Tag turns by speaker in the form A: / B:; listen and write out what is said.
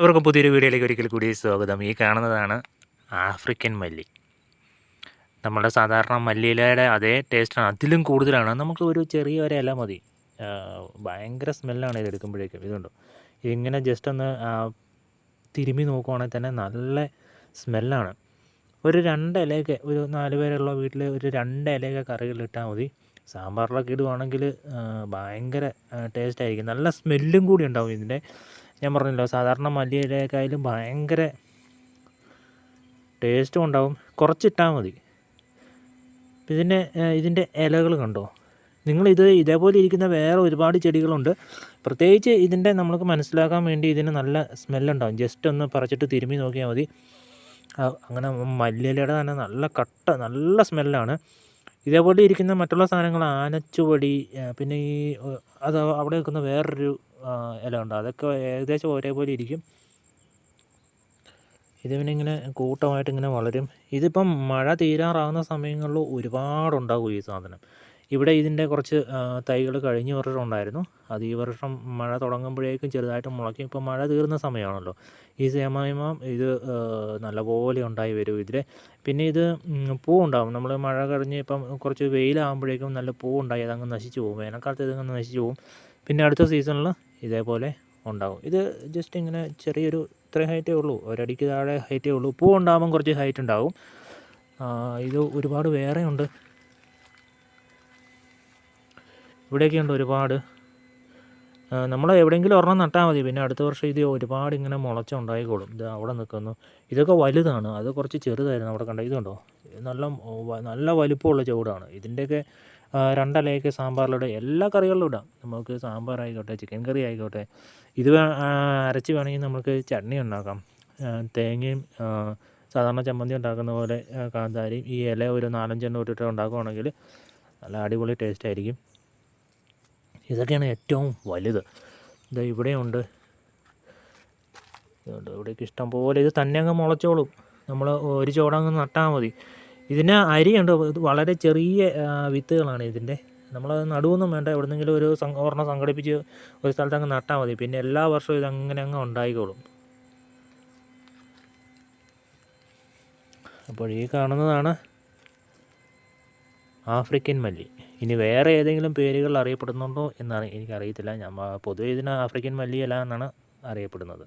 A: അവർക്കും പുതിയൊരു വീഡിയോയിലേക്ക് ഒരിക്കൽ കൂടി സ്വാഗതം. ഈ കാണുന്നതാണ് ആഫ്രിക്കൻ മല്ലി. നമ്മുടെ സാധാരണ മല്ലിയിലയുടെ അതേ ടേസ്റ്റാണ് അതിലും കൂടുതലാണ്. നമുക്ക് ഒരു ചെറിയ ഒരു ഇല മതി. ഭയങ്കര സ്മെല്ലാണ് ഇത് എടുക്കുമ്പോഴേക്കും. ഇതുണ്ടോ? ഇങ്ങനെ ജസ്റ്റ് ഒന്ന് തിരുമ്മി നോക്കുവാണെങ്കിൽ തന്നെ നല്ല സ്മെല്ലാണ് ഒരു രണ്ട് ഇലയൊക്കെ ഒരു നാല് പേരുള്ള വീട്ടിൽ ഒരു രണ്ട് ഇലയൊക്കെ കറികളിട്ടാൽ മതി. സാമ്പാറിലൊക്കെ ഇടുവാണെങ്കിൽ ഭയങ്കര ടേസ്റ്റായിരിക്കും നല്ല സ്മെല്ലും കൂടി ഉണ്ടാവും ഇതിന്റെ. ഞാൻ പറഞ്ഞല്ലോ സാധാരണ മല്ലിയിലേക്കായാലും ഭയങ്കര ടേസ്റ്റും ഉണ്ടാവും. കുറച്ചിട്ടാൽ മതി. ഇതിന്റെ ഇതിന്റെ ഇലകൾ കണ്ടോ? നിങ്ങളിത് ഇതേപോലെ ഇരിക്കുന്ന വേറെ ഒരുപാട് ചെടികളുണ്ട്. പ്രത്യേകിച്ച് ഇതിന്റെ നമ്മൾക്ക് മനസ്സിലാക്കാൻ വേണ്ടി ഇതിന് നല്ല സ്മെല്ലുണ്ടാവും. ജസ്റ്റ് ഒന്ന് പറിച്ചിട്ട് തിരുമ്മി നോക്കിയാൽ മതി. അങ്ങനെ മല്ലിയിലയുടെ തന്നെ നല്ല കട്ട നല്ല സ്മെല്ലാണ്. ഇതേപോലെ ഇരിക്കുന്ന മറ്റുള്ള സാധനങ്ങൾ ആനച്ചുവടി പിന്നെ ഈ അത് അവിടെ നിൽക്കുന്ന വേറൊരു ഇല ഉണ്ട്. അതൊക്കെ ഏകദേശം ഒരേപോലെ ഇരിക്കും. ഇത് പിന്നെ ഇങ്ങനെ കൂട്ടമായിട്ട് ഇങ്ങനെ വളരും. ഇതിപ്പം മഴ തീരാറാവുന്ന സമയങ്ങളിൽ ഒരുപാടുണ്ടാകും ഈ സാധനം. ഇവിടെ ഇതിന്റെ കുറച്ച് തൈകൾ കഴിഞ്ഞ വർഷം ഉണ്ടായിരുന്നു. അത് ഈ വർഷം മഴ തുടങ്ങുമ്പോഴേക്കും ചെറുതായിട്ട് മുളയ്ക്കും. ഇപ്പോൾ മഴ തീർന്ന സമയമാണല്ലോ. ഈ സമയം ഇത് നല്ലപോലെ ഉണ്ടായി വരും ഇതിൽ പിന്നെ ഇത് പൂ ഉണ്ടാകും നമ്മൾ മഴ കഴിഞ്ഞ് ഇപ്പം കുറച്ച് വെയിലാകുമ്പോഴേക്കും നല്ല പൂ ഉണ്ടായി അതങ്ങ് നശിച്ചു പോകും. വേനൽക്കാലത്ത് ഇതങ്ങ് നശിച്ചു പോകും. പിന്നെ അടുത്ത സീസണിൽ ഇതേപോലെ ഉണ്ടാകും ഇത് ജസ്റ്റ് ഇങ്ങനെ ചെറിയൊരു ഇത്ര ഹൈറ്റേ ഉള്ളൂ. ഒരടിക്ക് താഴെ ഹൈറ്റേ ഉള്ളൂ. പൂ ഉണ്ടാകുമ്പം കുറച്ച് ഹൈറ്റ് ഉണ്ടാകും ഇത് ഒരുപാട് വേറെ ഉണ്ട് ഇവിടെയൊക്കെ ഉണ്ട് ഒരുപാട് നമ്മൾ എവിടെയെങ്കിലും ഒരെണ്ണം നട്ടാൽ മതി. പിന്നെ അടുത്ത വർഷം ഇത് ഒരുപാട് ഇങ്ങനെ മുളച്ചുണ്ടായിക്കോളും ഇത് അവിടെ നിൽക്കുന്നു ഇതൊക്കെ വലുതാണ്. അത് കുറച്ച് ചെറുതായിരുന്നു. അവിടെ കണ്ട? ഇതുണ്ടോ? ഇത് നല്ല നല്ല വലുപ്പമുള്ള ചുവടാണ്. ഇതിന്റെയൊക്കെ രണ്ടലയൊക്കെ സാമ്പാറിലിടാം എല്ലാ കറികളിലും ഇടാം. നമുക്ക് സാമ്പാർ ആയിക്കോട്ടെ ചിക്കൻ കറി ആയിക്കോട്ടെ. ഇത് അരച്ച് വേണമെങ്കിൽ നമുക്ക് ചട്നി ഉണ്ടാക്കാം. തേങ്ങയും സാധാരണ ചമ്മന്തി ഉണ്ടാക്കുന്ന പോലെ കാന്താരി കാന്താരിയും ഈ ഇല ഒരു നാലഞ്ചെണ്ണം ഇട്ടിട്ട് ഉണ്ടാക്കുകയാണെങ്കിൽ നല്ല അടിപൊളി ടേസ്റ്റ് ആയിരിക്കും. ഇതൊക്കെയാണ് ഏറ്റവും വലുത്. ഇത് ഇവിടെയുണ്ട് ഇതുണ്ട്. ഇവിടേക്ക് ഇഷ്ടം പോലെ ഇത് തന്നെ അങ്ങ് മുളച്ചോളും. നമ്മൾ ഒരു ചോടങ്ങ് നട്ടാൽ മതി. ഇതിന് അരിയുണ്ട്. വളരെ ചെറിയ വിത്തുകളാണ് ഇതിന്റെ. നമ്മളത് നടുവൊന്നും വേണ്ട. എവിടെന്നെങ്കിലും ഒരു ഒരെണ്ണം സംഘടിപ്പിച്ച് ഒരു സ്ഥലത്ത് അങ്ങ് നട്ടാൽ മതി. പിന്നെ എല്ലാ വർഷവും ഇതങ്ങനെ അങ്ങ് ഉണ്ടായിക്കോളും. അപ്പോൾ ഈ കാണുന്നതാണ് ആഫ്രിക്കൻ മല്ലി. ഇനി വേറെ ഏതെങ്കിലും പേരുകൾ അറിയപ്പെടുന്നുണ്ടോ എന്നാണ് എനിക്കറിയത്തില്ല. ഞാൻ പൊതുവെ ഇതിന് ആഫ്രിക്കൻ മല്ലിയല എന്നാണ് അറിയപ്പെടുന്നത്.